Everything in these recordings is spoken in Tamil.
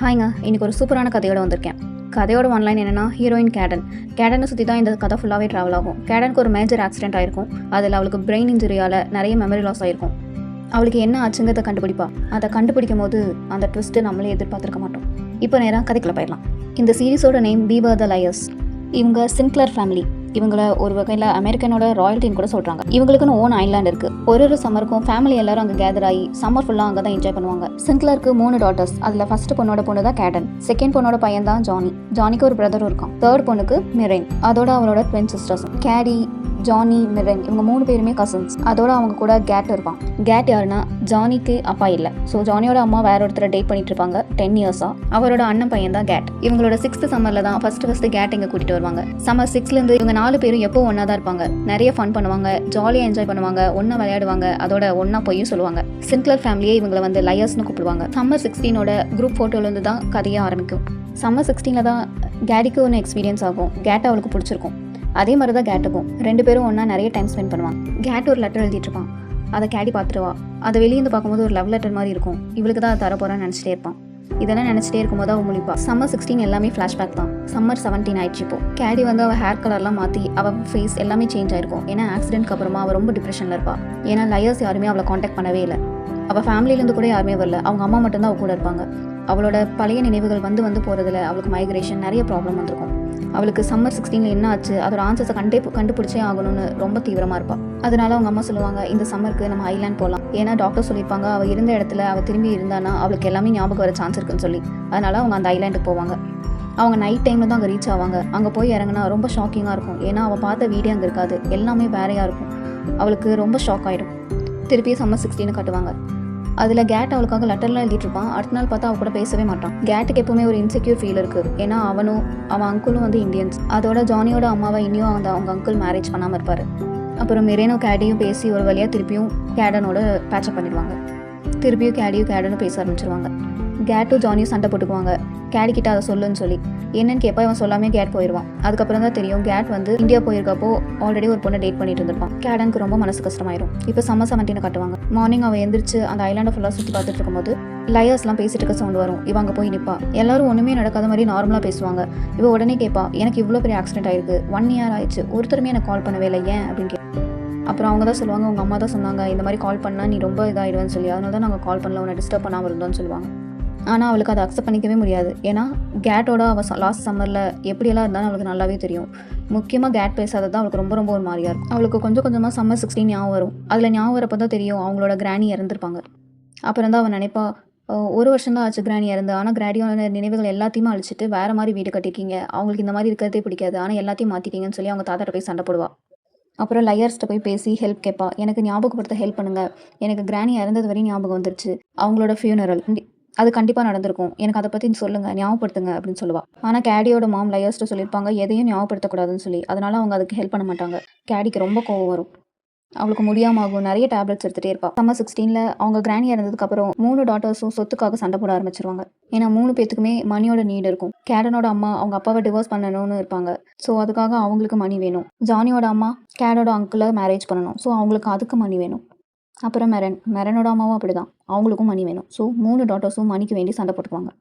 ஹாய்ங்க இன்னைக்கு ஒரு சூப்பரான கதையோட வந்திருக்கேன். கதையோட ஒன்லைன் என்னென்னா ஹீரோயின் கேடன் கேடனை சுற்றி தான் இந்த கதை ஃபுல்லாகவே ட்ராவல் ஆகும். கேடனுக்கு ஒரு மேஜர் ஆக்சிடென்ட் ஆயிருக்கும். அதில் அவளுக்கு பிரெயின் இன்ஜுரியால் நிறைய மெமரி லாஸ் ஆயிருக்கும். அவளுக்கு என்ன ஆச்சுங்கிறத கண்டுபிடிப்பா. அதை கண்டுபிடிக்கும் போது அந்த ட்விஸ்ட்டு நம்மளே எதிர்பார்த்துருக்க மாட்டோம். இப்போ நேராக கதைக்குள்ள போயிடலாம். இந்த சீரிஸோட நேம் பீபர் த லயர்ஸ் இவங்க சின்க்ளர் ஃபேமிலி இவங்கள ஒரு வகையில் அமெரிக்கனோட ராயல்ட்டின்னு கூட சொல்கிறாங்க இவங்களுக்குன்னு ஓன் ஐலாண்ட் இருக்குது ஒரு ஒரு சம்மருக்கும் ஃபேமிலி எல்லாரும் அங்கே கேதர் ஆகி சம்மர் ஃபுல்லாக அங்கே தான் என்ஜாய் பண்ணுவாங்க. சிங்க்லருக்கு மூணு டாட்டர்ஸ் அதில் ஃபர்ஸ்ட் பொண்ணோட பொண்ணு தான் கேடன் செகண்ட் பொண்ணோட பையன் தான் ஜானி ஜானிக்கு ஒரு பிரதரும் இருக்கான். தேர்ட் பொண்ணுக்கு மிரென் அதோட அவரோட twin sisters Carrie Johnny Miren இவங்க மூணு பேருமே கசின்ஸ் அதோட அவங்க கூட கேட் இருப்பான். கேட் யாருன்னா ஜானிக்கு அப்பா இல்லை. ஸோ ஜானியோட அம்மா வேற ஒருத்தரை டேட் பண்ணிட்டு இருப்பாங்க டென் இயர்ஸாக அவரோட அண்ணன் பையன் தான் கேட். இவங்களோட சிக்ஸ்த் சம்மரில் தான் ஃபர்ஸ்ட் ஃபர்ஸ்ட் கேட் இங்கே கூட்டிட்டு வருவாங்க. சம்மர் சிக்ஸ்லேருந்து இவங்க நாலு பேரும் எப்போ ஒன்றா தான் இருப்பாங்க. நிறைய ஃபன் பண்ணுவாங்க ஜாலியாக என்ஜாய் பண்ணுவாங்க ஒன்றா விளையாடுவாங்க அதோட ஒன்றா பொய்யும் சொல்லுவாங்க. சின்க்ளர் ஃபேமிலியே இவங்களை வந்து லயர்ஸ்னு கூப்பிடுவாங்க. சம்மர் சிக்ஸ்டீனோட குரூப் ஃபோட்டோலேருந்து தான் கதையே ஆரம்பிக்கும். சம்மர் சிக்ஸ்டீனில் தான் கேடிக்கு ஒன்று எக்ஸ்பீரியன்ஸ் ஆகும். கேட் அவளுக்கு பிடிச்சிருக்கும். அதே மாதிரி தான் கேட்டுக்கும். ரெண்டு பேரும் ஒன்றா நிறைய டைம் ஸ்பெண்ட் பண்ணுவான் கேட் ஒரு லெட்டர் எழுதிட்டு இருப்பான் அதை கேடி பார்த்துருவா. அதை வெளியேந்து பார்க்கும்போது ஒரு லவ் லெட்டர் மாதிரி இருக்கும். இவளுக்கு தான் அதை தரப்போறான்னு நினச்சிட்டே இருப்பான். இதெல்லாம் நினச்சிட்டே இருக்கும்போது அவள் முழிப்பா. சம்மர் சிக்ஸ்டீன் எல்லாமே ஃப்ளாஷ்பேக் தான். சம்மர் செவன்டீன் ஆயிடுச்சு இப்போ. கேடி வந்து அவள் ஹேர் கலர்லாம் மாற்றி அவள் ஃபேஸ் எல்லாமே சேஞ்ச் ஆயிருக்கும். ஏன்னா ஆக்சிடென்ட்க்கு அப்புறமா அவள் ரொம்ப டிப்ரெஷனில் இருப்பா. ஏன்னா லயர்ஸ் யாருமே அவளை காண்டாக்ட் பண்ணவே இல்லை. அவள் ஃபேமிலியிலேருந்து கூட யாருமே வரல. அவங்க அம்மா மட்டும்தான் அவள் கூட இருப்பாங்க. அவளோட பழைய நினைவுகள் வந்து வந்து போகிறதுல அவளுக்கு மைக்ரேஷன் நிறைய ப்ராப்ளம் வந்திருக்கும். அவளுக்கு சம்மர் சிக்ஸ்டீனில் என்ன ஆச்சு அதோட ஆன்சர்ஸை கண்டே கண்டுபிடிச்சே ஆகணும்னு ரொம்ப தீவிரமாக இருப்பாள் அதனால அவங்க அம்மா சொல்லுவாங்க இந்த சம்மருக்கு நம்ம ஐலாண்ட் போகலாம் ஏன்னா டாக்டர் சொல்லியிருப்பாங்க அவள் இருந்த இடத்துல அவள் திரும்பி இருந்தானா அவளுக்கு எல்லாமே ஞாபகம் வர சான்ஸ் இருக்குன்னு சொல்லி. அதனால அவங்க அந்த ஐலாண்டுக்கு போவாங்க. அவங்க நைட் டைமில் தான் அங்கே ரீச் ஆவாங்க. அங்கே போய் இறங்குனா ரொம்ப ஷாக்கிங்காக இருக்கும். ஏன்னா அவள் பார்த்த வீடியோ அங்கே இருக்காது. எல்லாமே வேறையாக இருக்கும். அவளுக்கு ரொம்ப ஷாக் ஆகிடும் திருப்பியும் சம்மர் சிக்ஸ்டீனு கட்டுவாங்க. அதில் கேட் அவளுக்காக லெட்டர்லாம் எழுதிட்டுருப்பான். அடுத்த நாள் பார்த்தா அவ கூட பேசவே மாட்டான். கேட்டுக்கு எப்பவுமே ஒரு இன்செக்யூர் ஃபீல் இருக்குது ஏன்னா அவனும் அவன் அங்கிளும் வந்து இந்தியன்ஸ் அதோட ஜானியோட அம்மாவை இனியும் அந்த அவங்க அங்கிள் மேரேஜ் பண்ணாமல் இருப்பார். அப்புறம் மெரேனோ கேடியும் பேசி ஒரு வழியாக திருப்பியும் கேடனோட பேச்சப் பண்ணிடுவாங்க. திருப்பியும் கேடியும் கேடனும் பேச ஆரம்பிச்சிருவாங்க. கேட்டும் ஜானியும் சண்டை போட்டுக்குவாங்க. கேடி கிட்ட அதை சொல்லுன்னு சொல்லி. என்னன்னு கேட்பா இவன் சொல்லாமே கேட் போயிடுவான் அதுக்கப்புறம் தான் தெரியும் கேட் வந்து இந்தியா போயிருக்கப்போ ஆல்ரெடி ஒரு பொண்ணை டேட் பண்ணிட்டு இருந்திருப்பான். கேடனுக்கு ரொம்ப மனசு கஷ்டமாயிரும். இப்போ சம்மர் செவன்டீனை கட்டுவாங்க. மார்னிங் அவன் எந்திரிச்சு அந்த ஐலாண்டை ஃபுல்லாக சுற்றி பார்த்துட்டு இருக்கும்போது லயர்ஸ்லாம் பேசிட்டு இருக்க சவுண்ட் வரும். இவங்க போய் நிற்பா எல்லாரும் ஒன்றுமே நடக்காத மாதிரி நார்மலாக பேசுவாங்க. இவ உடனே கேட்பா எனக்கு இவ்வளோ பெரிய ஆக்சிடென்ட் ஆயிருக்கு. ஒன் இயர் ஆயிடுச்சு. ஒருத்தருமே எனக்கு கால் பண்ணவே இல்லை. ஏன்? அப்படின்னு கேட்பா அப்புறம் அவங்க தான் சொல்லுவாங்க உங்கள் அம்மா தான் சொன்னாங்க இந்த மாதிரி கால் பண்ணால் நீ ரொம்ப இதாகிடுவேன்னு சொல்லி. அதனால தான் நாங்கள் கால் பண்ணல. உன்னை டிஸ்டர்ப் பண்ணாமல் இருந்தோம்னு சொல்லுவாங்க. ஆனால் அவளுக்கு அதை அக்செப்ட் பண்ணிக்கவே முடியாது. ஏன்னா கேட்டோட அவள் லாஸ்ட் சம்மரில் எப்படியெல்லாம் இருந்தாலும் அவளுக்கு நல்லாவே தெரியும். முக்கியமாக கேட் பேசாதது தான் அவளுக்கு ரொம்ப ரொம்ப ஒரு மாதிரியாக இருக்கும். அவளுக்கு கொஞ்சம் கொஞ்சமாக சம்மர் சிக்ஸ்டீன் ஞாபகம் வரும். அதில் ஞாபகம் வரப்போ தான் தெரியும் அவங்களோட கிராணி இறந்துருப்பாங்க. அப்புறம் தான் அவள் நினைப்பா ஒரு வருஷம் தான் ஆச்சு கிராணி இறந்து. ஆனால் கிராடியோட நினைவுகள் எல்லாத்தையுமே அழிச்சிட்டு வேறு மாதிரி வீடு கட்டிருக்கீங்க அவங்களுக்கு இந்த மாதிரி இருக்கிறதே பிடிக்காது. ஆனால் எல்லாத்தையும் மாற்றிட்டீங்கன்னு சொல்லி அவங்க தாத்தாட்ட போய் சண்டை போடுவா. அப்புறம் லயர்ஸ்ட்ட போய் பேசி ஹெல்ப் கேட்பா. எனக்கு ஞாபகப்படுத்த ஹெல்ப் பண்ணுங்க. எனக்கு கிராணி இறந்தது வரையும் ஞாபகம் வந்துருச்சு. அவங்களோட ஃபியூனரல் அது கண்டிப்பாக நடந்திருக்கும். எனக்கு அதை பற்றி சொல்லுங்கள் ஞாபகப்படுத்துங்க அப்படின்னு சொல்லுவா. ஆனால் கேடியோட மாம் லயர்ஸ்ட்டு சொல்லியிருப்பாங்க எதையும் ஞாபகப்படுத்தக்கூடாதுன்னு சொல்லி. அதனால அவங்க அதுக்கு ஹெல்ப் பண்ண மாட்டாங்க. கேடிக்கு ரொம்ப கோவம் வரும். அவளுக்கு முடியாமல் ஆகும். நிறைய டேப்லெட்ஸ் எடுத்துகிட்டே இருப்பாள் சம்மர் சிக்ஸ்டீனில் அவங்க கிராணி இருந்ததுக்கப்புறம் மூணு டாட்டர்ஸும் சொத்துக்காக சண்டை போட ஆரம்பிச்சிருவாங்க. ஏன்னா மூணு பேத்துக்குமே மணியோட நீடு இருக்கும். கேடனோட அம்மா அவங்க அப்பாவை டிவோர்ஸ் பண்ணணும்னு இருப்பாங்க. ஸோ அதுக்காக அவங்களுக்கு மணி வேணும். ஜானியோட அம்மா கேடோட அங்கிளை மேரேஜ் பண்ணணும். ஸோ அவங்களுக்கு அதுக்கு மணி வேணும். அப்புறம் மெரன் மெரனோட அம்மாவும் அப்படிதான். அவங்களுக்கும் மணி வேணும். ஸோ மூணு டாட்டர்ஸும் மணிக்கு வேண்டி சண்டை போட்டுக்குவாங்க.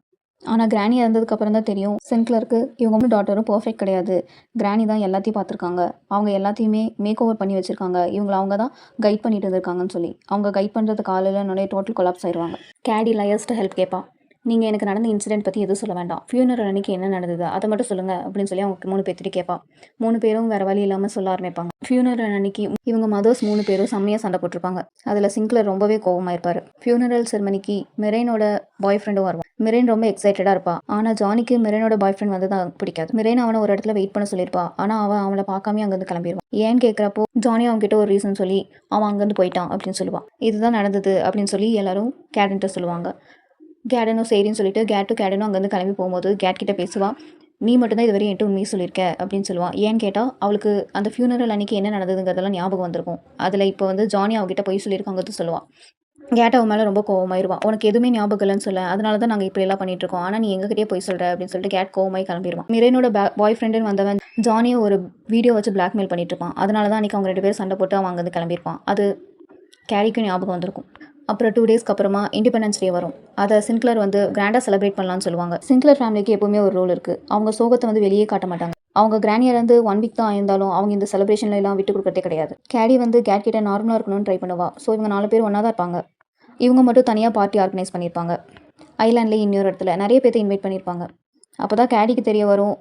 ஆனால் கிராணி இறந்ததுக்கு அப்புறம் தான் தெரியும். சிங்க்லருக்கு இவங்க மூணு டாட்டரும் பர்ஃபெக்ட் கிடையாது. கிராணி தான் எல்லாத்தையும் பார்த்துருக்காங்க. அவங்க எல்லாத்தையுமே மேக் ஓவர் பண்ணி வச்சிருக்காங்க. இவங்களை அவங்க தான் கைட் பண்ணிட்டு இருந்திருக்காங்கன்னு சொல்லி. அவங்க கைட் பண்ணுறதுக்கு காலையில் நிறைய டோட்டல் கொலாப்ஸ் ஆயிடுவாங்க. கேடி லயர்ஸ்ட்டு ஹெல்ப் கேட்பா. நீங்கள் எனக்கு நடந்த இன்சிடென்ட் பற்றி எதுவும் சொல்ல வேண்டாம். ஃபியூனரல் அன்னைக்கு என்ன நடந்தது? அதை மட்டும் சொல்லுங்கள் அப்படின்னு சொல்லி அவங்க மூணு பேர்த்திட்டு கேட்பா. மூணு பேரும் வேறு வழி இல்லாமல் சொல்ல ஆரம்பிப்பாங்க. ஃபியூனரல் அன்னைக்கு இவங்க மதர்ஸ் மூணு பேரும் செம்மையாக சண்டை போட்டிருப்பாங்க. அதில் சிங்கிளர் ரொம்பவே கோவமாக இருப்பார். ஃபியூனரல் செரமனிக்கு மிரேனோட பாய் ஃப்ரெண்டும் வருவான். மிரேன் ரொம்ப எக்ஸைட்டடாக இருப்பா. ஆனால் ஜானிக்கு மிரேனோட பாய் ஃப்ரெண்ட் வந்து தான் பிடிக்காது. மிரேன் அவனை ஒரு இடத்துல வெயிட் பண்ண சொல்லியிருப்பா. ஆனால் அவன் அவளை பார்க்காம அங்கேருந்து கிளம்பிடுவான் ஏன்னு கேட்குறப்போ ஜானி அவங்ககிட்ட ஒரு ரீசன் சொல்லி அவன் அங்கேருந்து போயிட்டான் அப்படின்னு சொல்லுவான் இதுதான் நடந்தது அப்படின்னு சொல்லி எல்லாரும் கேரண்ட்டை சொல்லுவாங்க. கேடனும் சரின்னு சொல்லிட்டு கேட்டும் கேடனும் அங்கேருந்து கிளம்பி போகும்போது கேட் கிட்ட பேசுவா. நீ மட்டும்தான் இது வரையும் என்கிட்ட உண்மையை சொல்லியிருக்க அப்படின்னு சொல்லுவான் ஏன்னு கேட்டால் அவளுக்கு அந்த ஃபியூனரல் அன்னைக்கு என்ன நடந்ததுங்கிறதெல்லாம் ஞாபகம் வந்திருக்கும். அதில் இப்போ வந்து ஜானி அவகிட்ட போய் சொல்லியிருக்காங்கிறது சொல்லுவான் கேட்ட அவன் மேலே ரொம்ப கோவமாயிருவான் உனக்கு எதுவுமே ஞாபகம் இல்லைன்னு சொல்ல. அதனால தான் நாங்கள் இப்படி எல்லாம் பண்ணிட்டு இருக்கோம் ஆனால் நீ எங்ககிட்டயே போய் சொல்கிற அப்படின்னு சொல்லிட்டு கேட் கோவமாய் கிளம்பிடுவான் மிரேனோட பாய் ஃப்ரெண்டுன்னு வந்தவன் ஜானியை ஒரு வீடியோ வச்சு பிளாக்மெயில் பண்ணிட்டு இருப்பான் அதனால தான் அன்றைக்கி அவங்க ரெண்டு பேரும் சண்டை போட்டு அவன் அங்கேருந்து கிளம்பியிருப்பான். அது கேரிக்கும் ஞாபகம் வந்திருக்கும். அப்புறம் டூ டேஸ்க்கு அப்புறமா இண்டிபெண்டன்ஸ் டே வரும். அதை சின்க்ளர் வந்து கிராண்டாக செலிப்ரேட் பண்ணலாம்னு சொல்லுவாங்க. சின்க்ளர் ஃபேமிலிக்கு எப்போவுமே ஒரு ரோல் இருக்குது அவங்க சோகத்தை வந்து வெளியே காட்ட மாட்டாங்க. அவங்க கிராண்டியர் வந்து ஒன் வீக் தான் இருந்தாலும் அவங்க இந்த செலிப்ரேஷன்ல எல்லாம் விட்டு கொடுக்கறதே கிடையாது. கேடி வந்து கேட் கிட்ட நார்மலாக இருக்கணும்னு ட்ரை பண்ணுவா. ஸோ இவங்க நாலு பேர் ஒன்றா தான் இருப்பாங்க. இவங்க மட்டும் தனியாக பார்ட்டி ஆர்கனைஸ் பண்ணியிருப்பாங்க ஐலாண்ட்லேயே இன்னொரு இடத்துல நிறைய பேர்த்த இன்வைட் பண்ணியிருப்பாங்க அப்போ தான் கேடிக்கு தெரிய வரும்.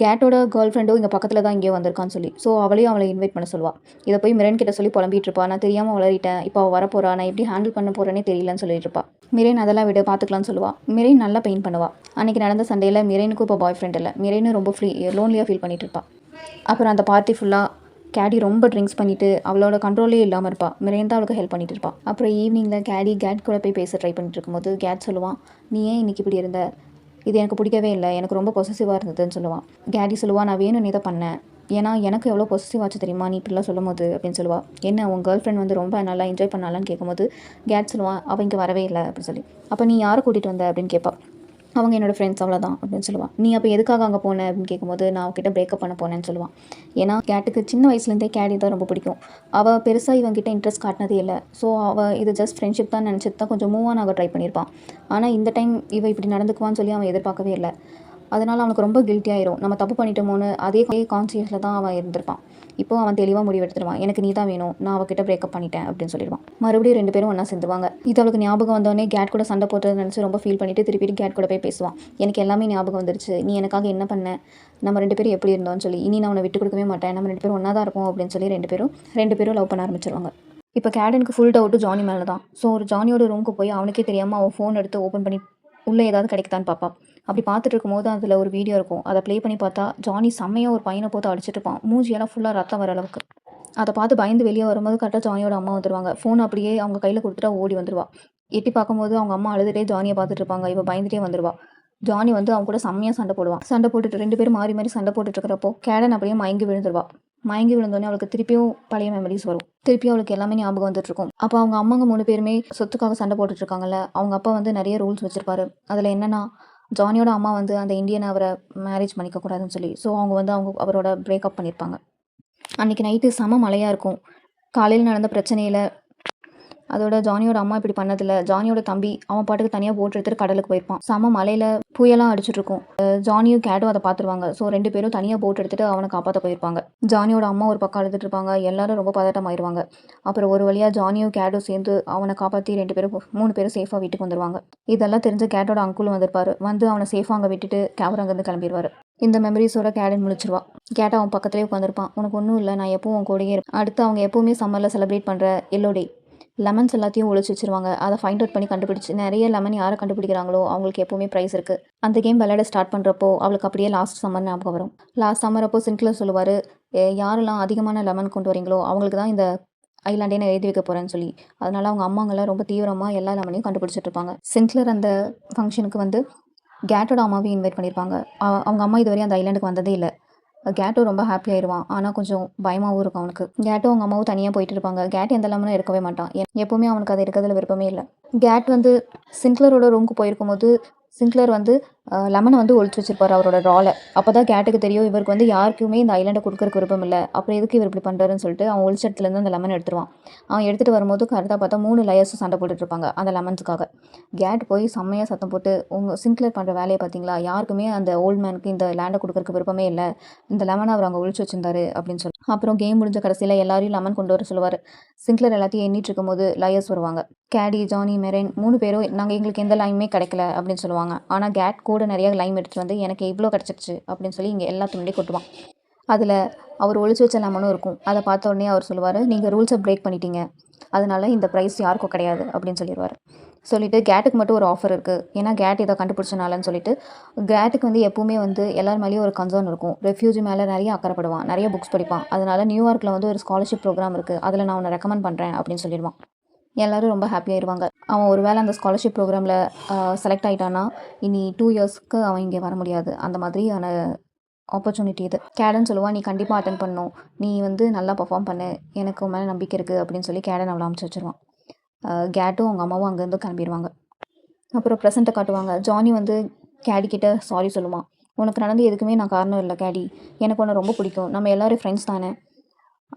கேட்டோட கேர்ள் ஃப்ரெண்டும் இங்கே பக்கத்தில் தான் இங்கே வந்திருக்கான்னு சொல்லி. ஸோ அவளையும் அவளை இன்வைட் பண்ண சொல்லுவாள் இதை போய் மிரன் கிட்ட சொல்லி புலம்பிட்டு இருப்பா. நான் தெரியாமல் வளரிட்டேன். இப்போ அவள் வரப்போறா. நான் எப்படி ஹேண்டில் பண்ண போறேனே தெரியலன்னு சொல்லிட்டு இருப்பா. மிரேன் அதெல்லாம் விட. பார்த்துக்கலாம்னு சொல்லுவாள் மிரேன் நல்லா பெயிண்ட் பண்ணுவாள் அன்னைக்கு நடந்த சண்டையில் மிரேனுக்கும் இப்போ பாய் ஃப்ரெண்ட் இல்லை. மிரேனும் ரொம்ப ஃப்ரீ லோன்லியாக ஃபீல் பண்ணிட்டு இருப்பா. அப்புறம் அந்த பார்ட்டி ஃபுல்லாக கேடி ரொம்ப ட்ரிங்க்ஸ் பண்ணிட்டு அவளோட கண்ட்ரோலே இல்லாமல் இருப்பாள் மிரேன் தான் அவளுக்கு ஹெல்ப் பண்ணிட்டு இருப்பாள் அப்புறம் ஈவினிங்கில் கேடி கேட் கூட போய் பேச ட்ரை பண்ணிட்டு இருக்கும்போது கேட் சொல்லுவான் நீ ஏன் இன்னைக்கு இப்படி இருந்த? இது எனக்கு பிடிக்கவே இல்லை எனக்கு ரொம்ப பொசசிவாக இருந்ததுன்னு சொல்லுவான் கேடி சொல்லுவா நான் வேணும் நீ தான் பண்ணேன் ஏன்னா எனக்கு எவ்வளோ பொசசிவ் ஆச்சு தெரியுமா? நீ இப்படிலாம் சொல்லும் போது அப்படின்னு சொல்லுவா. என்ன உன் கேர்ள் ஃப்ரெண்ட் வந்து ரொம்ப நல்லா என்ஜாய் பண்ணலான்னு கேட்கும்போது கேட் சொல்லுவான் அவன் இங்கே வரவே இல்லை அப்படின்னு சொல்லி. அப்போ நீ யாரை கூட்டிகிட்டு வந்த? அப்படின்னு கேட்பா அவங்க என்னோட ஃப்ரெண்ட்ஸ் அவ்வளோதான் அப்படின்னு சொல்லுவான். நீ அப்போ எதுக்காக அங்கே போன அப்படின்னு கேட்கும்போது நான் அவகிட்ட பிரேக்கப் பண்ண போனேன்னு சொல்லுவான். ஏன்னா கேட்டுக்கு சின்ன வயசுலேருந்தே கேடி தான் ரொம்ப பிடிக்கும். அவள் பெருசாக இவங்ககிட்ட இன்ட்ரெஸ்ட் காட்டினதே இல்லை. ஸோ அவள் இது ஜஸ்ட் ஃப்ரெண்ட்ஷிப் தான் நினச்சிட்டு தான் கொஞ்சம் மூவ் ஆன் ஆக ட்ரை பண்ணியிருப்பான் ஆனால் இந்த டைம் இவ இப்படி நடந்துக்குவான்னு சொல்லி அவன் எதிர்பார்க்கவே இல்லை. அதனால் அவனுக்கு ரொம்ப கில்ட்டி ஆயிரும். நம்ம தப்பு பண்ணிட்டோமோன்னு அதே கான்சியஸில் தான் அவன் இருந்திருப்பான். இப்போ அவன் தெளிவாக முடிவெடுத்துருவான் எனக்கு நீ தான் வேணும். நான் அவகிட்ட பிரேக்கப் பண்ணிட்டேன் அப்படின்னு சொல்லிடுவான். மறுபடியும் ரெண்டு பேரும் ஒன்றா சேர்ந்துருவாங்க. இது அவளுக்கு ஞாபகம் வந்தோடனே கேட் கூட சண்டை போட்டதை நினச்சி ரொம்ப ஃபீல் பண்ணிட்டு திருப்பி கேட் கூட போய் பேசுவான். எனக்கு எல்லாமே ஞாபகம் வந்துருச்சு. நீ எனக்காக என்ன பண்ண? நம்ம ரெண்டு பேரும் எப்படி இருந்தோம்னு சொல்லி. இனி நான் உன்னை விட்டு கொடுக்கவே மாட்டேன். நம்ம ரெண்டு பேரும் ஒன்றா தான் இருப்போம் அப்படின்னு சொல்லி ரெண்டு பேரும் ரெண்டு பேரும் லவ் பண்ண ஆரம்பிச்சிருவாங்க. இப்போ கேடனுக்கு ஃபுல் டவுட்டு ஜானி மேலே தான் ஸோ ஒரு ஜானியோட ரூமுக்கு போய் அவனுக்கே தெரியாமல் அவன் ஃபோன் எடுத்து ஓப்பன் பண்ணி உள்ளே ஏதாவது கிடைக்குதான்னு பார்ப்பான் அப்படி பார்த்துட்டு இருக்கும்போது அதில் ஒரு வீடியோ இருக்கும். அதை ப்ளே பண்ணி பார்த்தா ஜானி செம்மையாக ஒரு பையனை போட்டு அடிச்சிட்டு இருப்பான் மூஞ்சியெல்லாம் ஃபுல்லாக ரத்தம் வர அளவுக்கு. அதை பார்த்து பயந்து வெளியே வரும்போது கரெக்டாக ஜானியோட அம்மா வந்துருவாங்க. ஃபோன் அப்படியே அவங்க கையில் கொடுத்துட்டா ஓடி வந்துருவா. எட்டி பார்க்கும்போது அவங்க அம்மா அழுதுகிட்டே ஜானியை பார்த்துட்டு இருப்பாங்க இவ பயந்துட்டே வந்துருவா. ஜானி வந்து அவங்க கூட செம்மையாக சண்டை போடுவான். சண்டை போட்டுட்டு ரெண்டு பேரும் மாறி மாறி சண்டை போட்டுட்டு இருக்கிறப்போ கேடன் அப்படியே மயங்கி விழுந்துருவா. மயங்கி விழுந்தோடனே அவளுக்கு திருப்பியும் பழைய மெமரிஸ் வரும். திருப்பியும் அவளுக்கு எல்லாமே ஞாபகம் வந்துட்டு இருக்கும் அப்போ அவங்க அம்மாங்க மூணு பேருமே சொத்துக்காக சண்டை போட்டுட்டு இருக்காங்கல்ல அவங்க அப்பா வந்து நிறைய ரூல்ஸ் வச்சிருப்பாரு. அதில் என்னன்னா ஜானியோட அம்மா வந்து அந்த இந்தியன் அவரை மேரேஜ் பண்ணிக்க கூடாதுன்னு சொல்லி. ஸோ அவங்க வந்து அவங்க அவரோட பிரேக்கப் பண்ணியிருப்பாங்க அன்றைக்கி நைட்டு செம மழையாக இருக்கும். காலையில் நடந்த பிரச்சனையில் அதோட ஜானியோட அம்மா இப்படி பண்ணதில்ல. ஜானியோட தம்பி அவன் பாட்டுக்கு தனியாக போட்டு எடுத்துட்டு கடலுக்கு போயிருப்பான். செம மலையில் புயலாம் அடிச்சிட்டு இருக்கும் ஜானியும் கேடும் அதை பார்த்துருவாங்க. ஸோ ரெண்டு பேரும் தனியாக போட்டு எடுத்துட்டு அவனை காப்பாற்ற போயிருப்பாங்க. ஜானியோட அம்மா ஒரு பக்கம் அழுதுட்டு இருப்பாங்க. எல்லாரும் ரொம்ப பதட்டமாயிருவாங்க. அப்புறம் ஒரு வழியாக ஜானியும் கேடும் சேர்ந்து அவனை காப்பாற்றி ரெண்டு பேரும் மூணு பேரும் சேஃபாக வீட்டுக்கு வந்துடுவாங்க இதெல்லாம் தெரிஞ்ச கேட்டோட அங்குளும் வந்திருப்பார். வந்து அவனை சேஃபாக அங்கே விட்டுட்டு கேமரா அங்கேருந்து கிளம்பிடுவார் இந்த மெமரிஸோட கேடன் முழிச்சிருவா. கேட்டா அவன் பக்கத்துலேயே உட்காந்துருப்பான் உனக்கு ஒன்றும் இல்லை. நான் எப்பவும் உன் கூடயே இருப்பேன். அடுத்து அவங்க எப்பவுமே சம்மரில் செலிப்ரேட் பண்ணுற எல்லோ டே. லெமன்ஸ் எல்லாத்தையும் ஒழிச்சு வச்சிருவாங்க. அதை ஃபைண்ட் அவுட் பண்ணி கண்டுபிடிச்சு நிறைய லெமன் யாரை கண்டுபிடிக்கிறாங்களோ அவங்களுக்கு எப்பவுமே ப்ரைஸ் இருக்குது அந்த கேம் விளையாட ஸ்டார்ட் பண்ணுறப்போ அவளுக்கு அப்படியே லாஸ்ட் சம்மர் ஞாபகம் வரும். லாஸ்ட் சம்மர் அப்போ சின்க்ளர் சொல்லுவார் யாரெல்லாம் அதிகமான லெமன் கொண்டு வரீங்களோ அவங்களுக்கு தான் இந்த ஐலாண்டே நான் எழுதி வைக்க போகிறேன்னு சொல்லி. அதனால அவங்க அம்மாங்கெல்லாம் ரொம்ப தீவிரமாக எல்லா லெமனையும் கண்டுபிடிச்சிட்டு இருப்பாங்க. சின்க்லர் அந்த ஃபங்க்ஷனுக்கு வந்து கேட்டோட அம்மாவையும் இன்வைட் பண்ணியிருப்பாங்க அவ- அவங்க அம்மா இதுவரையும் அந்த ஐலாண்டுக்கு வந்ததே இல்லை. கேட்டோ ரொம்ப ஹாப்பி ஆயிடுவான் ஆனால் கொஞ்சம் பயமாகவும் இருக்கும் அவனுக்கு. கேட்டோ அவங்க அம்மாவும் தனியாக போயிட்டு இருப்பாங்க. கேட் எந்த இல்லாமலும் இருக்கவே மாட்டான். எப்போவுமே எப்பவுமே அவனுக்கு அது இருக்கிறதுல விருப்பமே இல்லை. கேட் வந்து சிங்க்லரோட ரூமுக்கு போயிருக்கும்போது சிங்க்ளர் வந்து லெமனை வந்து ஒழிச்சு வச்சிருப்பார் அவரோட ராலை அப்போ தான் கேட்டுக்கு தெரியும் இவருக்கு வந்து யாருக்குமே இந்த ஐலாண்டை கொடுக்கறக்கு விருப்பம் இல்லை. அப்புறம் எதுக்கு இவர் இப்படி பண்ணுறாருன்னு சொல்லிட்டு அவன் ஒழிச்ச இடத்துலேருந்து அந்த லெமன் எடுத்துருவான். அவன் எடுத்துகிட்டு வரும்போது கரெக்டாக பார்த்தா மூணு லயர்ஸும் சண்டை போட்டுட்டு இருப்பாங்க அந்த லெமன்ஸுக்காக. கேட் போய் செம்மையாக சத்தம் போட்டு உங்கள் சிங்க்ளர் பண்ணுற வேலையை பார்த்தீங்களா? யாருக்குமே அந்த ஓல்ட் மேனுக்கு இந்த லேண்டை கொடுக்கறக்கு விருப்பமே இல்லை. இந்த லெமனை அவர் அங்கே ஒழிச்சு வச்சிருந்தாரு அப்படின்னு சொல்லி. அப்புறம் கேம் முடிஞ்ச கடைசியில் எல்லாரையும் லெமன் கொண்டு வர சொல்லுவார். சிங்க்ளர் எல்லாத்தையும் எண்ணிட்டு இருக்கும்போது லயர்ஸ் வருவாங்க. கேடி ஜானி மெரேன் மூணு பேரும் நாங்கள் எங்களுக்கு எந்த லைமே கிடைக்கல அப்படின்னு சொல்லுவாங்க. ஆனால் கேட் கூட நிறைய லைம் எடுத்துட்டு வந்து எனக்கு இவ்வளோ கிடச்சிருச்சு அப்படின்னு சொல்லி இங்கே எல்லாத்துலேயும் கொட்டுவான். அதில் அவர் ஒழிச்சு வச்ச லெமனும் இருக்கும். அதை பார்த்த உடனே அவர் சொல்லுவார் நீங்கள் ரூல்ஸை பிரேக் பண்ணிட்டீங்க. அதனால இந்த ப்ரைஸ் யாருக்கும் கிடையாது அப்படின்னு சொல்லிடுவார் சொல்லிட்டு கேட்டுக்கு மட்டும் ஒரு ஆஃபர் இருக்குது ஏன்னா கேட் இதை கண்டுபிடிச்சனாலன்னு சொல்லிட்டு கேட்டுக்கு வந்து எப்போவுமே வந்து எல்லார் மேலேயும் ஒரு கன்சர்ன் இருக்கும். ரெஃப்யூஜி மேலே நிறைய அக்கறைப்படுவான். நிறைய புக்ஸ் படிப்பான். அதனால் நியூயார்க்கில் வந்து ஒரு ஸ்காலர்ஷிப் ப்ரோக்ராம் இருக்குது அதில் நான் உன்னை ரெக்கமெண்ட் பண்ணுறேன் அப்படின்னு சொல்லிடுவான். எல்லோரும் ரொம்ப ஹாப்பியாயிருவாங்க அவன் ஒருவேளை அந்த ஸ்காலர்ஷிப் ப்ரோக்ராமில் செலக்ட் ஆகிட்டான்னா இனி டூ இயர்ஸ்க்கு அவன் இங்கே வர முடியாது. அந்த மாதிரியான ஆப்பர்ச்சுனிட்டி இது. கேடன் சொல்லுவான் நீ கண்டிப்பாக அட்டன் பண்ணணும். நீ வந்து நல்லா பர்ஃபார்ம் பண்ணு. எனக்கு உன் மேலே நம்பிக்கை இருக்குது அப்படின்னு சொல்லி கேடன் அவளை அமுச்சு வச்சுருவான். கேட்டும் அவங்க அம்மாவும் அங்கேருந்து கிளம்பிடுவாங்க அப்புறம் ப்ரெசண்ட்டை காட்டுவாங்க. ஜானி வந்து கேடி சாரி சொல்லுவான். உனக்கு நடந்து எதுக்குமே நான் காரணம் இல்லை கேடி எனக்கு உன்னை ரொம்ப பிடிக்கும். நம்ம எல்லாரும் ஃப்ரெண்ட்ஸ் தானே.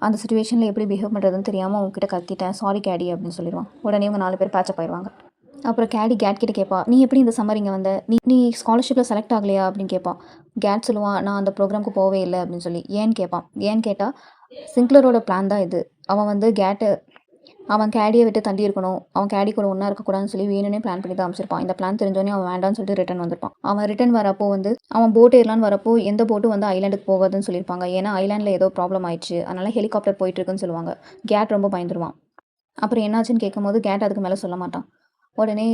அந்த சுச்சுவேஷனில் எப்படி பிஹேவ் பண்ணுறதுன்னு தெரியாமல் அவங்ககிட்ட கத்திட்டேன். சாரி கேடி அப்படின்னு சொல்லிடுவான். உடனே இவங்க நாலு பேர் பேச்சப் ஆயிடுவாங்க. அப்புறம் கேடி கேட் கிட்ட கேட்பா நீ எப்படி இந்த சம்மர் இங்கே வந்த? நீ நீ ஸ்காலர்ஷிப்பில் செலக்ட் ஆகலையா? அப்படின்னு கேட்பான் கேட் சொல்லுவான் நான் அந்த ப்ரோக்ராமுக்கு போகவே இல்லை அப்படின்னு சொல்லி. ஏன்னு கேட்பான். ஏன்னு கேட்டால் சிங்க்லரோட பிளான் தான் இது. அவன் வந்து கேட்டு அவன் கேடியை விட்டு தள்ளி இருக்கணும் அவன் கேடி கூட ஒன்றா இருக்கக்கூடாதுன்னு சொல்லி வேணும்னே பிளான் பண்ணி தான் அமைச்சிருப்பான். இந்த பிளான் தெரிஞ்சோடனே அவன் வேண்டாம்னு சொல்லிட்டு ரிட்டன் வந்திருப்பான். அவன் ரிட்டன் வரப்போ வந்து அவன் போட் ஏறலான்னு வரப்போ எந்த போட்டும் வந்து ஐலாண்டுக்கு போகாதுன்னு சொல்லியிருப்பாங்க. ஏன்னா ஐலாண்டில் ஏதோ ப்ராப்ளம் ஆயிடுச்சு. அதனால ஹெலிகாப்டர் போயிட்டு இருக்குன்னு சொல்லுவாங்க. கேட் ரொம்ப பயந்துருவான். அப்புறம் என்னாச்சுன்னு கேட்கும்போது கேட் அதுக்கு மேலே சொல்ல மாட்டான். உடனே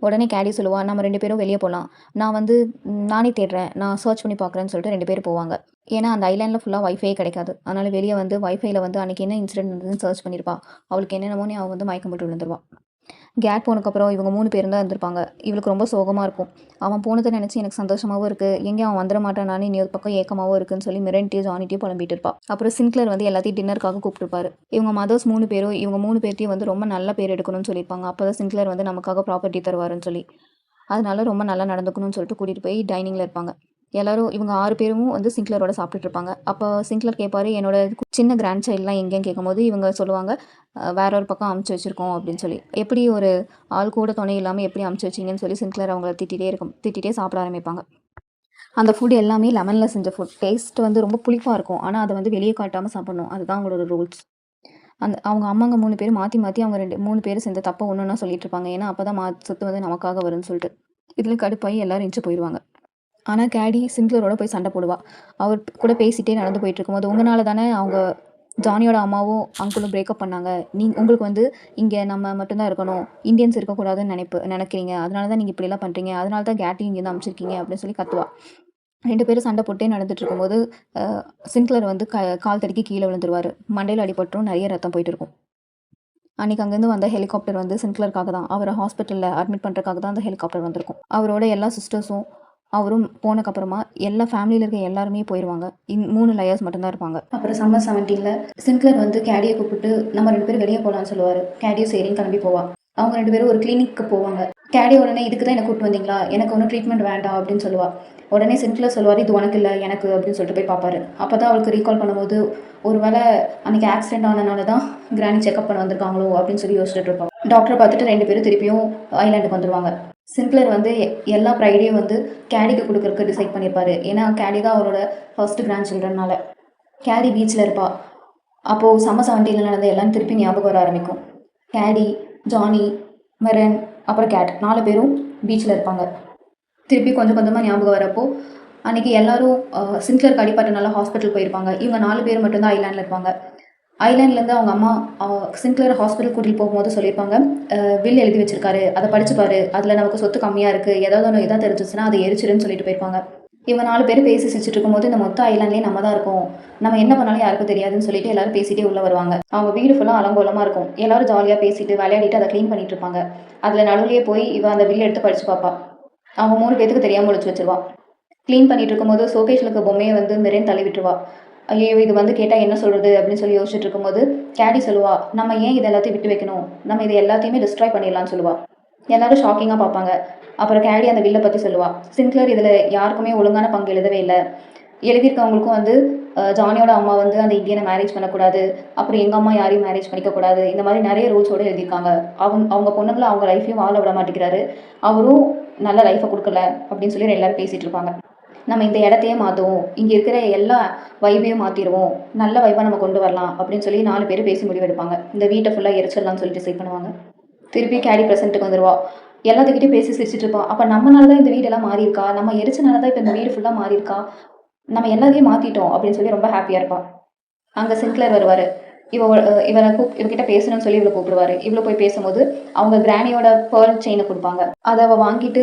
உடனே கேடி சொல்லுவா நம்ம ரெண்டு பேரும் வெளியே போகலாம் நான் வந்து நானே தேடுறேன். நான் சர்ச் பண்ணி பார்க்குறேன்னு சொல்லிட்டு ரெண்டு பேரும் போவாங்க. ஏன்னா அந்த ஐலாண்டில் ஃபுல்லாக வைஃபை கிடைக்காது. அதனால் வெளியே வந்து ஒய்ஃபைல வந்து அன்றைக்கி என்ன இன்சிடென்ட் இருந்ததுன்னு சர்ச் பண்ணியிருப்பா அவளுக்கு என்னென்னமோனே அவள் வந்து மயக்கம் போட்டு விழுந்துருவா. கேட் போனதுக்கப்புறம் இவங்க மூணு பேரும் தான் இருந்திருப்பாங்க. இவளுக்கு ரொம்ப சோகமாக இருக்கும். அவன் போனதை நினச்சி எனக்கு சந்தோஷமாகவும் இருக்குது எங்கே அவன் வந்துட மாட்டானான்னு இன்னொரு பக்கம் ஏக்கமாகவும் இருக்குன்னு சொல்லி மிரண்டியோ ஜானிட்டியும் புலம்பிட்டு இருப்பா. அப்புறம் சின்க்லர் வந்து எல்லாத்தையும் டின்னருக்காக கூப்பிட்டுருப்பாரு. இவங்க மதர்ஸ் மூணு பேரும் இவங்க மூணு பேர்த்தையும் வந்து ரொம்ப நல்ல பேர் எடுக்கணும்னு சொல்லியிருப்பாங்க. அப்போ தான் சின்க்லர் வந்து நமக்காக ப்ராப்பர்ட்டி தருவாருன்னு சொல்லி. அதனால ரொம்ப நல்லா நடந்துக்கணும்னு சொல்லிட்டு கூட்டிகிட்டு போய் டைனிங்கில் இருப்பாங்க. எல்லாரும் இவங்க ஆறு பேரும் வந்து சிங்க்லரோட சாப்பிட்டுட்டு இருப்பாங்க. அப்போ சிங்க்லர் கேட்பாரு என்னோட சின்ன கிராண்ட் சைல்ட்லாம் எங்கேன்னு கேட்கும்போது இவங்க சொல்லுவாங்க வேற ஒரு பக்கம் அமுச்சு வச்சுருக்கோம் அப்படின்னு சொல்லி. எப்படி ஒரு ஆள் கூட துணை இல்லாமல் எப்படி அமுச்சு வச்சிங்கன்னு சொல்லி சிங்க்லர் அவங்கள திட்டிகிட்டே இருக்கும் திட்டிகிட்டே சாப்பிட ஆரம்பிப்பாங்க. அந்த ஃபுட் எல்லாமே லெமனில் செஞ்ச ஃபுட் டேஸ்ட் வந்து ரொம்ப புளிப்பாக இருக்கும். ஆனால் அதை வந்து வெளியே காட்டாமல் சாப்பிடணும். அதுதான் அவங்களோட ரூல்ஸ் அந்த அவங்க அம்மாங்க மூணு பேர் மாற்றி மாற்றி அவங்க ரெண்டு மூணு பேர் செஞ்ச தப்பை ஒன்று ஒன்றா சொல்லிட்டு இருப்பாங்க. ஏன்னா அப்போ தான் மா சொத்து வந்து நமக்காக வரும்னு சொல்லிட்டு. இதில் கடுப்பாகி எல்லாரும் இன்ச்சு போயிடுவாங்க ஆனால் கேடி சிங்க்லரோட போய் சண்டை போடுவா. அவர் கூட பேசிகிட்டே நடந்து போயிட்டு இருக்கும்போது உங்களால தானே அவங்க ஜானியோட அம்மாவும் அங்கிளும் பிரேக்கப் பண்ணாங்க. நீ உங்களுக்கு வந்து இங்கே நம்ம மட்டும்தான் இருக்கணும். இந்தியன்ஸ் இருக்கக்கூடாதுன்னு நினைப்பு நினைக்கிறீங்க. அதனால தான் நீங்கள் இப்படிலாம் பண்ணுறீங்க அதனால தான் கேட்டி இங்கே தான் அமைச்சிருக்கீங்க அப்படின்னு சொல்லி கத்துவா. ரெண்டு பேரும் சண்டை போட்டே நடந்துட்டு இருக்கும்போது சிங்க்ளர் சிங்க்லர் வந்து க கால் தடுக்கி கீழே விழுந்துருவார். மண்டையில் அடிபட்டும் நிறைய ரத்தம் போயிட்டு இருக்கும் அன்றைக்கி அங்கேருந்து வந்த ஹெலிகாப்டர் வந்து சிங்க்லருக்காக தான். அவரை ஹாஸ்பிட்டலில் அட்மிட் பண்ணுறதுக்காக தான் அந்த ஹெலிகாப்டர் வந்திருக்கும். அவரோட எல்லா சிஸ்டர்ஸும் அவரும் போனக்கப்புறமா எல்லா ஃபேமிலியில் இருக்க எல்லாருமே போயிடுவாங்க இன் மூணு லேயர்ஸ் மட்டும்தான் இருப்பாங்க. அப்புறம் சம்மர் செவன்டீனில் சிங்க்லர் வந்து கேடியை கூப்பிட்டு நம்ம ரெண்டு பேரும் வெளியே போகலான்னு சொல்லுவார். கேடியும் சரின்னு கிளம்பி போவா. அவங்க ரெண்டு பேரும் ஒரு கிளினிக்கு போவாங்க. கேடி உடனே இதுக்கு தான் என்ன கூப்பிட்டு வந்தீங்களா? எனக்கு ஒன்றும் ட்ரீட்மெண்ட் வேண்டாம் அப்படின்னு சொல்லுவா. உடனே சிங்க்லர் சொல்லுவார் இது உனக்கு இல்லை எனக்கு அப்படின்னு சொல்லிட்டு போய் பார்ப்பாரு. அப்போ தான் அவளுக்கு ரீகால் பண்ணும்போது ஒரு வேளை அன்றைக்கி ஆக்சிடென்ட் ஆனனால தான் கிராணி செக்அப் பண்ண வந்திருக்காங்களோ அப்படின்னு சொல்லி யோசிச்சுட்டு இருப்பாங்க. டாக்டரை பார்த்துட்டு ரெண்டு பேரும் திருப்பியும் ஐலாண்டுக்கு வந்துடுவாங்க சிங்க்லர் வந்து எல்லா ப்ரைடையும் வந்து கேடிக்கு கொடுக்கறக்கு டிசைட் பண்ணியிருப்பாரு ஏன்னா கேடி தான் அவரோட ஃபர்ஸ்ட் கிராண்ட் சில்ட்ரனால கேடி பீச்சில் இருப்பா. அப்போது சம்மர் செவன்டீனில் நடந்த எல்லாம் திருப்பி ஞாபகம் வர ஆரம்பிக்கும். கேடி ஜானி மெரன் அப்புறம் கேட் நாலு பேரும் பீச்சில் இருப்பாங்க. திருப்பி கொஞ்சம் கொஞ்சமாக ஞாபகம் வரப்போ அன்றைக்கி எல்லோரும் அஹ், சிங்க்லருக்கு அடிப்பட்டனால ஹாஸ்பிட்டல் போயிருப்பாங்க. இவங்க நாலு பேர் மட்டும்தான் ஐலாண்டில் இருப்பாங்க. ஐலாண்ட்லேருந்து அவங்க அம்மா அஹ், ஹாஸ்பிட்டல் கூட்டிகிட்டு போகும்போது சொல்லியிருப்பாங்க பில் எழுதி வச்சிருக்காரு அதை படிச்சுப்பாரு அதில் நமக்கு சொத்து கம்மியாக இருக்குது ஏதாவது ஒன்று இதாக தெரிஞ்சிச்சுன்னா அதை எரிச்சிருன்னு சொல்லிட்டு போயிருப்பாங்க. இவங்க நாலு பேர் பேசி சிரிச்சிட்டு இருக்கும்போது இந்த மொத்த ஐலாண்ட்லேயே நம்ம தான் இருக்கோம். நம்ம என்ன பண்ணாலும் யாருக்கும் தெரியாதுன்னு சொல்லிட்டு எல்லாரும் பேசிட்டே உள்ளே வருவாங்க. அவங்க வீடு ஃபுல்லாக அலங்கோலமாக இருக்கும். எல்லாரும் ஜாலியாக பேசிட்டு விளையாடிட்டு அதை க்ளீன் பண்ணிட்டு இருப்பாங்க. அதில் நடுவுலேயே போய் இவ அந்த பில் எடுத்து படிச்சு பார்ப்பா அவங்க மூணு பேத்துக்கு தெரியாமல் ஒழிச்சு வச்சிருவா. க்ளீன் பண்ணிட்டு இருக்கும்போது ஷோகேஷில் இருக்க பொம்மையை வந்து மெரேன் தள்ளி விட்டுருவா. ஐயோ இது வந்து கேட்டால் என்ன சொல்கிறது அப்படின்னு சொல்லி யோசிச்சுட்டு இருக்கும்போது கேடி சொல்லுவா நம்ம ஏன் இதை எல்லாத்தையும் விட்டு வைக்கணும்? நம்ம இது எல்லாத்தையுமே டிஸ்ட்ராய் பண்ணிடலாம்னு சொல்லுவாள் எல்லாரும் ஷாக்கிங்காக பார்ப்பாங்க. அப்புறம் கேடி அந்த வில்லை பற்றி சொல்லுவா. சிங்க்லர் இதில் யாருக்குமே ஒழுங்கான பங்கு எழுதவே இல்லை. எழுதியிருக்கவங்களுக்கும் வந்து ஜானியோட அம்மா வந்து அந்த இந்தியனை மேரேஜ் பண்ணக்கூடாது. அப்புறம் எங்கள் அம்மா யாரையும் மேரேஜ் பண்ணிக்கக்கூடாது. இந்த மாதிரி நிறைய ரூல்ஸோடு எழுதியிருக்காங்க. அவங்க அவங்க பொண்ணுங்களை அவங்க லைஃப்பையும் வாழ விட மாட்டேங்கிறாரு. அவரும் நல்ல லைஃப்பை கொடுக்கல அப்படின்னு சொல்லி எல்லாரும் பேசிகிட்டு இருப்பாங்க. நம்ம இந்த இடத்தையே மாற்றுவோம் இங்கே இருக்கிற எல்லா வைபையும் மாற்றிடுவோம் நல்ல வைபாக நம்ம கொண்டு வரலாம் அப்படின்னு சொல்லி நாலு பேர் பேசி முடிவெடுப்பாங்க இந்த வீட்டை ஃபுல்லாக எரிச்சிடலாம்னு சொல்லி டிசைட் பண்ணுவாங்க. திருப்பி கேடி ப்ரெசென்ட்டுக்கு வந்துடுவா எல்லாத்துக்கிட்டையும் பேசி சிரிச்சிட்டு இருப்பா. அப்போ நம்மளால தான் இந்த வீடெல்லாம் மாறி இருக்கா நம்ம எரிச்சனால தான் இப்போ இந்த வீடு ஃபுல்லாக மாறி இருக்கா நம்ம எல்லாத்தையும் மாற்றிட்டோம் அப்படின்னு சொல்லி ரொம்ப ஹாப்பியாக இருப்பாள் அங்கே சிங்க்லர் வருவார். இவ இவனை கூப் இவகிட்ட பேசணும்னு சொல்லி இவளை கூப்பிடுவாரு. இவ்வளோ போய் பேசும்போது அவங்க கிராணியோட பேர்ல் செயினை கொடுப்பாங்க. அதை அவள் வாங்கிட்டு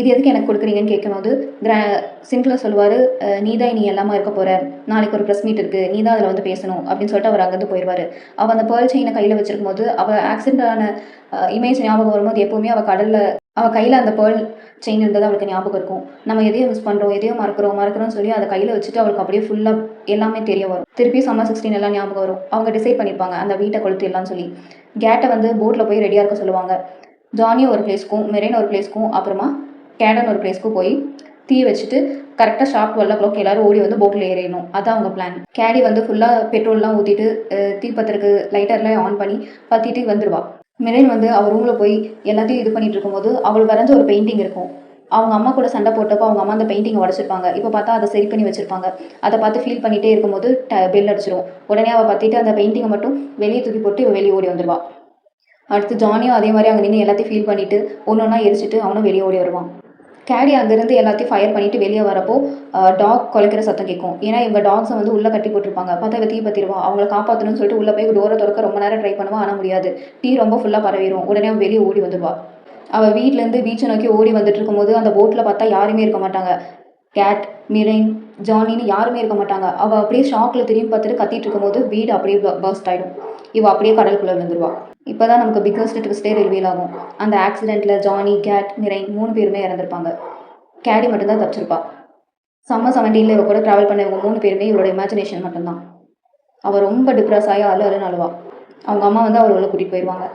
இது எதுக்கு எனக்கு கொடுக்குறீங்கன்னு கேட்கும்போது கிரா சிங்கில் சொல்லுவார் நீ தான் நீ எல்லாமா இருக்க போகிற நாளைக்கு ஒரு ப்ரெஸ் மீட் இருக்குது நீ தான் அதில் வந்து பேசணும். அப்படின்னு சொல்லிட்டு அவர் அங்கேருந்து போயிடுவார் அவள் அந்த பேர்ல் செயினை கையில் வச்சிருக்கும் போது அவள் ஆக்சிடென்ட் ஆன இமேஜ் ஞாபகம் வரும்போது எப்போவுமே அவள் கடலில் அவள் கையில் அந்த பேர்ல் செயின் இருந்தது அவளுக்கு ஞாபகம் இருக்கும். நம்ம எதையோ மிஸ் பண்ணுறோம் எதையோ மறக்கிறோம் மறக்கிறோம்னு சொல்லி அதை கையில் வச்சுட்டு அவளுக்கு அப்படியே ஃபுல்லாக எல்லாமே தெரிய வரும். திருப்பி சம்மர் சிக்ஸ்டீன் எல்லாம் ஞாபகம் வரும். அவங்க டிசைட் பண்ணியிருப்பாங்க அந்த வீட்டை கொளுத்திடலாம்னு சொல்லி. கேட்டை வந்து போட்டில் போய் ரெடியாக இருக்க சொல்லுவாங்க. ஜானி ஒரு பிளேஸ்க்கும் மெரேன் ஒரு பிளேஸ்க்கும் அப்புறமா கேடன் ஒரு பிளேஸ்க்கு போய் தீ வச்சுட்டு கரெக்டாக ஷார்ப் டுவெல் ஓ கிளாக் எல்லாரும் ஓடி வந்து போட்டில் ஏறிடணும். அதான் அவங்க பிளான் கேடி வந்து ஃபுல்லாக பெட்ரோல்லாம் ஊற்றிட்டு தீ லைட்டர்லாம் ஆன் பண்ணி பற்றிட்டு வந்துடுவா மிரேன் வந்து அவள் ரூமில் போய் எல்லாத்தையும் இது பண்ணிட்டு இருக்கும்போது அவள் வரைஞ்ச ஒரு பெயிண்டிங் இருக்கும். அவங்க அம்மா கூட சண்டை போட்டப்போ அவங்க அம்மா அந்த பெயிண்டிங்கை உடச்சிருப்பாங்க. இப்போ பார்த்தா அதை சரி பண்ணி வச்சிருப்பாங்க. அதை பார்த்து ஃபீல் பண்ணிகிட்டே இருக்கும்போது ட பெல் அடிச்சிரும். உடனே அவள் பார்த்துட்டு அந்த பெயிண்டிங்கை மட்டும் வெளியே தூக்கி போட்டு இவள் வெளியே ஓடி வந்துடுவா அடுத்து ஜானியும் அதே மாதிரி அங்கே நின்று எல்லாத்தையும் ஃபீல் பண்ணிட்டு ஒன்று ஒன்றா எரிச்சிட்டு அவனும் வெளியே ஓடி வருவான். கேடி அங்கேருந்து எல்லாத்தையும் ஃபயர் பண்ணிட்டு வெளியே வரப்போ டாக் குலைக்கிற சத்தம் கேட்கும் ஏன்னா இவங்க டாக்ஸை வந்து உள்ளே கட்டி போட்டிருப்பாங்க. பார்த்தா இவ தீ பற்றிடுவா அவங்கள காப்பாற்றணும்னு சொல்லிட்டு உள்ளே போய் டோரை திறக்க ரொம்ப நேரம் ட்ரை பண்ணுவா? ஆனால் முடியாது. டீ ரொம்ப ஃபுல்லாக பரவிடும் உடனே அவன் வெளியே ஓடி வந்துடுவா அவள் வீட்டிலேருந்து பீச்சை நோக்கி ஓடி வந்துட்டு இருக்கும்போது அந்த போட்டில் பார்த்தா யாருமே இருக்க மாட்டாங்க. கேட் மிரைன் ஜானின்னு யாருமே இருக்க மாட்டாங்க. அவள் அப்படியே ஷாக்கில் திரும்பி பார்த்துட்டு கத்திட்டு இருக்கும்போது வீடு அப்படியே பர்ஸ்ட் ஆகிடும் இவள் அப்படியே கடலுக்குள்ளே விழுந்துருவா. இப்போ தான் நமக்கு பிக்கஸ்ட் ட்விஸ்டே ரிவீல் ஆகும். அந்த ஆக்சிடெண்ட்டில் ஜானி கேட் மிரைன் மூணு பேருமே இறந்துருப்பாங்க. கேடி மட்டும்தான் தப்பிச்சிருப்பா. சம்மர் செவன்டீனில் இவ கூட ட்ராவல் பண்ண இவங்க மூணு பேருமே இவரோட இமேஜினேஷன் மட்டும்தான். அவள் ரொம்ப டிப்ரெஸ் ஆகி அழு அழுன்னு அழுவா. அவங்க அம்மா வந்து அவளை கூட்டிகிட்டு போயிடுவாங்க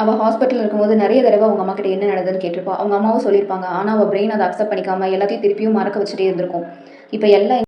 அவள் ஹாஸ்பிட்டலில் இருக்கும்போது நிறைய தடவை அவங்க அம்மா கிட்ட என்ன நடந்ததுன்னு கேட்டிருப்பா. அவங்க அம்மாவும் சொல்லியிருப்பாங்க. ஆனால் அவள் பிரெயின் அதை அக்செப்ட் பண்ணிக்காமல் எல்லாத்தையும் திருப்பியும் மறக்க வச்சுட்டே இருந்திருக்கும். இப்போ எல்லாம்